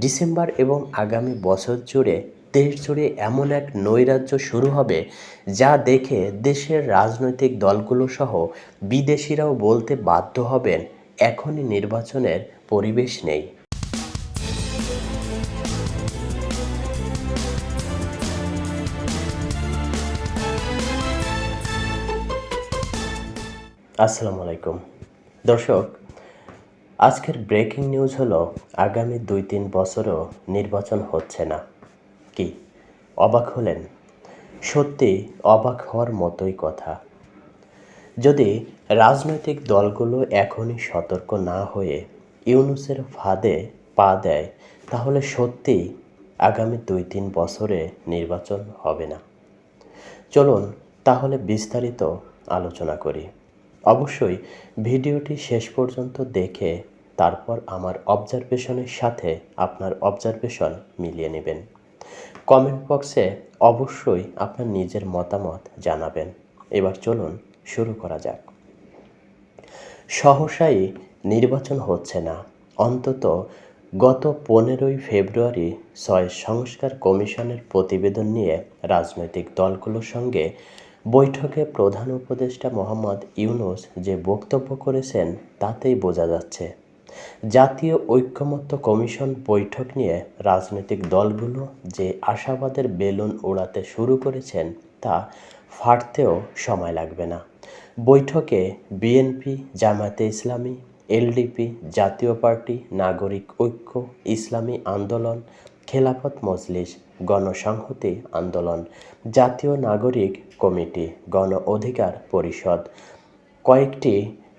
December এবং আগামী বছর জুড়ে দেশ জুড়ে এমন এক নৈরাজ্য শুরু হবে যা দেখে দেশের রাজনৈতিক দলগুলো সহ বিদেশিরাও বলতে বাধ্য হবেন, এখনই নির্বাচনের পরিবেশ নেই। আসসালামু আলাইকুম। দর্শক আজকের ব্রেকিং নিউজ হলো, আগামী দুই তিন বছরও নির্বাচন হচ্ছে না। কি? অবাক হলেন? সত্যি অবাক হওয়ার মতোই কথা। যদি রাজনৈতিক দলগুলো এখনই সতর্ক না হয়ে ইউনুসের ফাঁদে পা দেয়, তাহলে সত্যিই আগামী দুই তিন বছরে নির্বাচন হবে না। চলুন তাহলে বিস্তারিত আলোচনা করি। অবশ্যই ভিডিওটি শেষ পর্যন্ত দেখে তারপর আমার অবজারভেশনের সাথে আপনার অবজারভেশন মিলিয়ে নেবেন। কমেন্ট বক্সে অবশ্যই আপনার নিজের মতামত জানাবেন। এবার চলুন শুরু করা যাক। সহসাই নির্বাচন হচ্ছে না। অন্তত গত পনেরোই ফেব্রুয়ারি ছয় সংস্কার কমিশনের প্রতিবেদন নিয়ে রাজনৈতিক দলগুলোর সঙ্গে বৈঠকে প্রধান উপদেষ্টা মোহাম্মদ ইউনুস যে বক্তব্য করেছেন, তাতেই বোঝা যাচ্ছে। জাতীয় ঐক্যমত্য কমিশন বৈঠক নিয়ে রাজনৈতিক দলগুলো যে আশাবাদের বেলুন ওড়াতে শুরু করেছেন, তা ফাটতেও সময় লাগবে না। বৈঠকে বিএনপি, জামায়াতে ইসলামী, এলডিপি, জাতীয় পার্টি, নাগরিক ঐক্য, ইসলামী আন্দোলন, খেলাফত মজলিস, গণসংহতি আন্দোলন, জাতীয় নাগরিক কমিটি, গণ অধিকার পরিষদ, কয়েকটি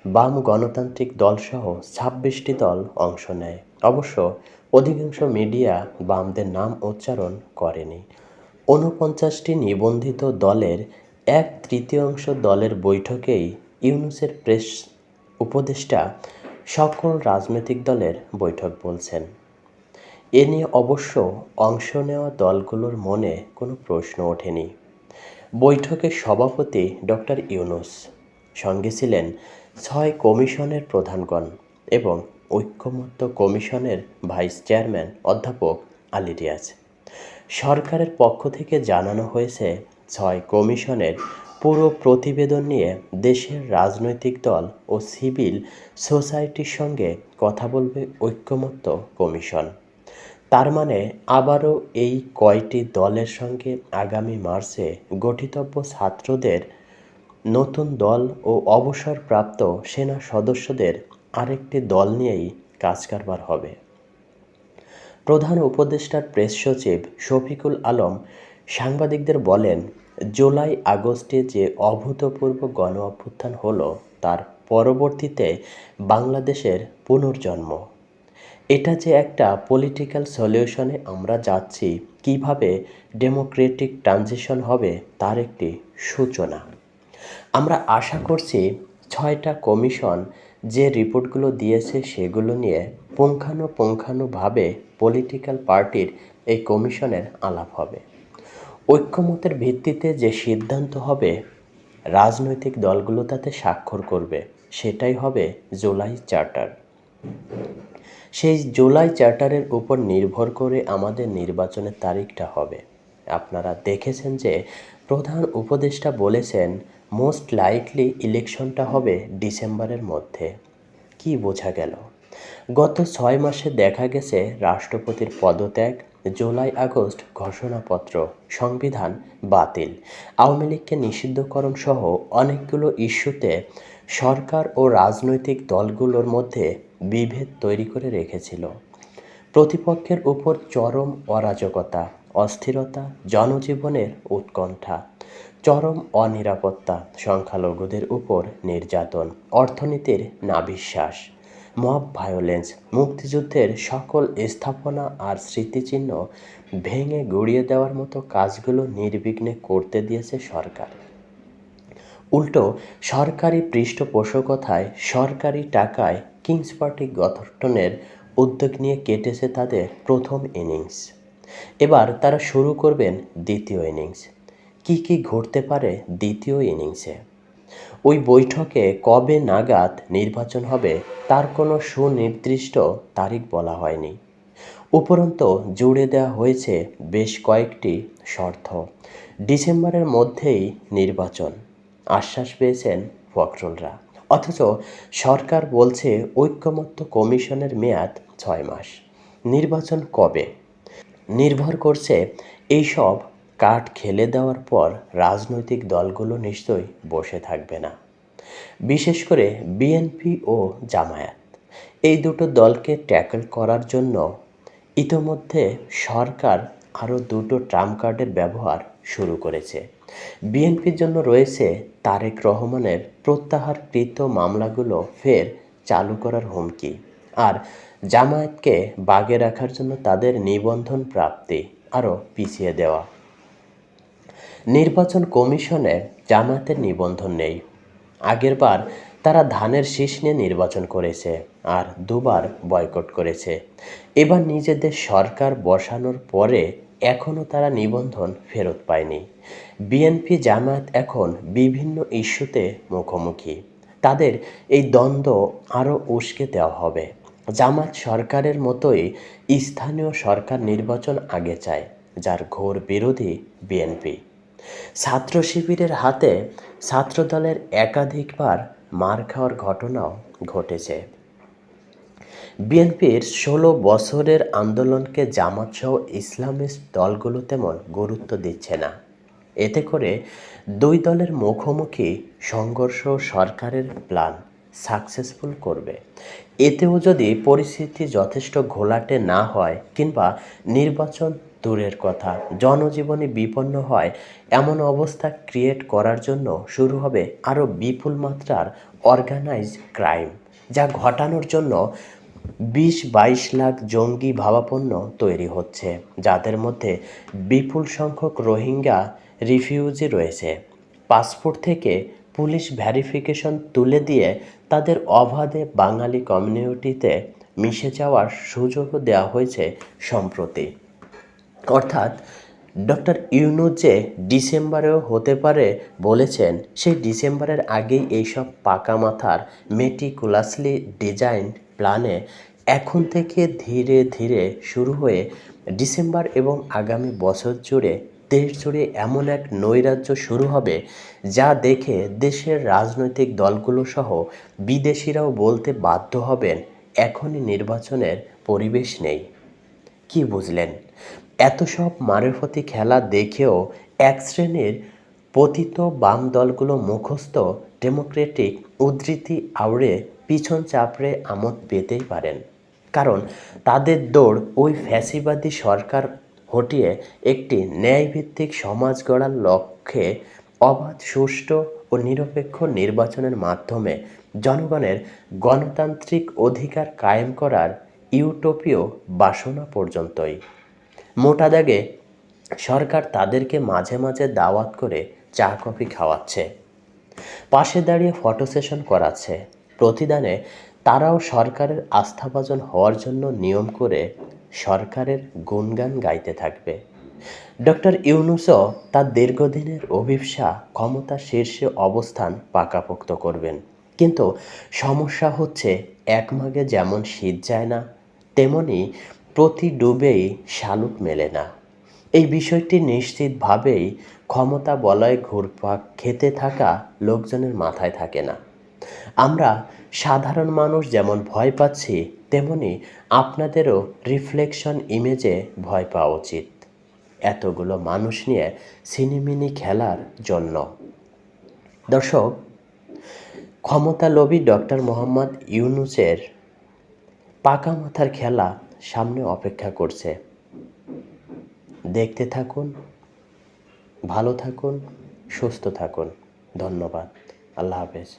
বাম গণতান্ত্রিক দলসহ ছাব্বিশটি দল অংশ নেয়। অবশ্য অধিকাংশ মিডিয়া বামদের নাম উচ্চারণ করেনি। ঊনপঞ্চাশটি নিবন্ধিত দলের এক তৃতীয়াংশ দলের বৈঠকেই ইউনুসের প্রেস উপদেষ্টা সকল রাজনৈতিক দলের বৈঠক বলছেন। এ নিয়ে অবশ্য অংশ নেওয়া দলগুলোর মনে কোনো প্রশ্ন ওঠেনি। বৈঠকের সভাপতি ডক্টর ইউনুস সঙ্গে ছিলেন ছয় কমিশনের প্রধানগণ এবং ঐক্যমত্য কমিশনের ভাইস চেয়ারম্যান অধ্যাপক আলী রিয়াজ। সরকারের পক্ষ থেকে জানানো হয়েছে, ছয় কমিশনের পুরো প্রতিবেদন নিয়ে দেশের রাজনৈতিক দল ও সিভিল সোসাইটির সঙ্গে কথা বলবে ঐক্যমত্য কমিশন। তার মানে আবারও এই কয়টি দলের সঙ্গে আগামী মার্চে গঠিতব্য ছাত্রদের নতুন দল ও অবসরপ্রাপ্ত সেনা সদস্যদের আরেকটি দল নিয়েই কাজ কারবার হবে। প্রধান উপদেষ্টার প্রেস সচিব শফিকুল আলম সাংবাদিকদের বলেন, জুলাই আগস্টে যে অভূতপূর্ব গণ অভ্যুত্থান হলো, তার পরবর্তীতে বাংলাদেশের পুনর্জন্ম। এটা যে একটা পলিটিক্যাল সলিউশনে আমরা যাচ্ছি, কীভাবে ডেমোক্রেটিক ট্রানজিশন হবে, তার একটি সূচনা। আমরা আশা করছি ছয়টা কমিশন যে রিপোর্টগুলো দিয়েছে সেগুলো নিয়ে পুঙ্খানুপুঙ্খানুভাবে পলিটিক্যাল পার্টির এই কমিশনের আলাপ হবে। ঐক্যমতের ভিত্তিতে যে সিদ্ধান্ত হবে, রাজনৈতিক দলগুলো তাতে স্বাক্ষর করবে, সেটাই হবে জুলাই চার্টার। সেই জুলাই চার্টারের উপর নির্ভর করে আমাদের নির্বাচনের তারিখটা হবে। আপনারা দেখেছেন যে প্রধান উপদেষ্টা বলেছেন মোস্ট লাইকলি ইলেকশনটা হবে ডিসেম্বরের মধ্যে। কি বোঝা গেল? গত ছয় মাসে দেখা গেছে রাষ্ট্রপতির পদত্যাগ, জুলাই আগস্ট ঘোষণাপত্র, সংবিধান বাতিল। আওয়ামী লীগকে নিষিদ্ধকরণ সহ অনেকগুলো ইস্যুতে সরকার ও রাজনৈতিক দলগুলোর মধ্যে বিভেদ তৈরি করে রেখেছিল। প্রতিপক্ষের উপর চরম অরাজকতা। অস্থিরতা, জনজীবনের উৎকণ্ঠা, চরম অনিরাপত্তা, সংখ্যালঘুদের উপর নির্যাতন, অর্থনীতির নাবিশ্বাস, মব ভায়োলেন্স, মুক্তিযুদ্ধের সকল স্থাপনা আর স্মৃতিচিহ্ন ভেঙে গুড়িয়ে দেওয়ার মতো কাজগুলো নির্বিঘ্নে করতে দিয়েছে সরকার। উল্টো, সরকারি পৃষ্ঠপোষকতায় সরকারি টাকায় কিংস পার্টি গঠনের উদ্যোগ নিয়ে কেটেছে তাদের প্রথম ইনিংস। এবার তারা শুরু করবেন দ্বিতীয় ইনিংস। কি কি ঘটতে পারে দ্বিতীয় ইনিংসে? ওই বৈঠকে কবে নাগাদ নির্বাচন হবে তার কোনো সুনির্দিষ্ট তারিখ বলা হয়নি। উপরন্ত জুড়ে দেওয়া হয়েছে বেশ কয়েকটি শর্ত। ডিসেম্বরের মধ্যেই নির্বাচন। আশ্বাস পেয়েছেন ফখরুলরা। অথচ সরকার বলছে ঐক্যমত্য কমিশনের মেয়াদ ছয় মাস। নির্বাচন কবে? নির্ভর করছে। এইসব কাঠ খেলে দেওয়ার পর রাজনৈতিক দলগুলো নিশ্চয়ই বসে থাকবে না। বিশেষ করে বিএনপি ও জামায়াত। এই দুটো দলকে ট্যাকল করার জন্য ইতোমধ্যে সরকার আরও দুটো ট্রাম্প কার্ডের ব্যবহার শুরু করেছে। বিএনপির জন্য রয়েছে তারেক রহমানের প্রত্যাহারকৃত মামলাগুলো ফের চালু করার হুমকি। আর জামায়াতকে বাগে রাখার জন্য তাদের নিবন্ধন প্রাপ্তি আরও পিছিয়ে দেওয়া। নির্বাচন কমিশনে জামায়াতের নিবন্ধন নেই। আগেরবার তারা ধানের শীষ নিয়ে নির্বাচন করেছে আর দুবার বয়কট করেছে। এবার নিজেদের সরকার বসানোর পরে এখনও তারা নিবন্ধন ফেরত পায়নি। বিএনপি জামায়াত এখন বিভিন্ন ইস্যুতে মুখোমুখি। তাদের এই দ্বন্দ্ব আরও উস্কে দেওয়া হবে। জামাত সরকারের মতোই স্থানীয় সরকার নির্বাচন আগে চায়, যার ঘোর বিরোধী বিএনপি। ছাত্র শিবিরের হাতে ছাত্রদলের একাধিকবার মার খাওয়ার ঘটনাও ঘটেছে। বিএনপির ষোলো বছরের আন্দোলনকে জামাতসহ ইসলামিস্ট দলগুলো তেমন গুরুত্ব দিচ্ছে না। এতে করে দুই দলের মুখোমুখি সংঘর্ষ সরকারের প্ল্যান সাকসেসফুল করবে। এতেও যদি পরিস্থিতি যথেষ্ট ঘোলাটে না হয় কিংবা নির্বাচন দূরের কথা, জনজীবনে বিপন্ন হয়, এমন অবস্থা ক্রিয়েট করার জন্য শুরু হবে আরও বিপুল মাত্রার অর্গানাইজ ক্রাইম যা ঘটানোর জন্য বিশ বাইশ লাখ জঙ্গি ভাবাপন্ন তৈরি হচ্ছে, যাদের মধ্যে বিপুল সংখ্যক রোহিঙ্গা রিফিউজি রয়েছে। পাসপোর্ট থেকে পুলিশ ভ্যারিফিকেশন তুলে দিয়ে তাদের অবাধে বাঙালি কমিউনিটিতে মিশে যাওয়ার সুযোগও দেওয়া হয়েছে সম্প্রতি। অর্থাৎ ডক্টর ইউনু যে ডিসেম্বরেও হতে পারে বলেছেন, সেই ডিসেম্বরের আগেই এইসব পাকা মাথার মেটিকুলাসলি ডিজাইন প্ল্যানে এখন থেকে ধীরে ধীরে শুরু হয়ে ডিসেম্বর এবং আগামী বছর জুড়ে দেশ জুড়ে এমন এক নৈরাজ্য শুরু হবে যা দেখে দেশের রাজনৈতিক দলগুলো সহ বিদেশিরাও বলতে বাধ্য হবেন, এখনই নির্বাচনের পরিবেশ নেই। কি বুঝলেন? এত সব মারেফতি খেলা দেখেও এক শ্রেণির পতিত বাম দলগুলো মুখস্থ ডেমোক্রেটিক উদ্ধৃতি আউড়ে পিছন চাপড়ে আমোদ পেতেই পারেন। কারণ তাদের দৌড় ওই ফ্যাসিবাদী সরকার হটিয়ে একটি ন্যায়ভিত্তিক সমাজ গড়ার লক্ষ্যে অবাধ, সুষ্ঠু ও নিরপেক্ষ নির্বাচনের মাধ্যমে জনগণের গণতান্ত্রিক অধিকার কায়েম করার ইউটোপীয় বাসনা পর্যন্তই। মোটা দাগে সরকার তাদেরকে মাঝে মাঝে দাওয়াত করে চা, কফি খাওয়াচ্ছে, পাশে দাঁড়িয়ে ফটো সেশন করাচ্ছে। প্রতিদানে তারাও সরকারের আস্থাভাজন হওয়ার জন্য নিয়ম করে সরকারের গুণগান গাইতে থাকবে। ডক্টর ইউনুসও তার দীর্ঘদিনের অভিপ্সা ক্ষমতা শীর্ষে অবস্থান পাকাপোক্ত করবেন। কিন্তু সমস্যা হচ্ছে এক মাগে যেমন শীত যায় না, তেমনি প্রতি ডুবেই শালুক মেলে না। এই বিষয়টি নিশ্চিতভাবেই ক্ষমতা বলয় ঘুরপাক খেতে থাকা লোকজনের মাথায় থাকে না। আমরা সাধারণ মানুষ যেমন ভয় পাচ্ছি, তেমনি আপনাদেরও রিফ্লেকশন ইমেজে ভয় পাওয়া উচিত। এতগুলো মানুষ নিয়ে সিনেমিনি খেলার জন্য। দর্শক, ক্ষমতালোভী ডক্টর মোহাম্মদ ইউনুসের পাকা মাথার খেলা সামনে অপেক্ষা করছে। দেখতে থাকুন, ভালো থাকুন, সুস্থ থাকুন। ধন্যবাদ। আল্লাহ হাফেজ।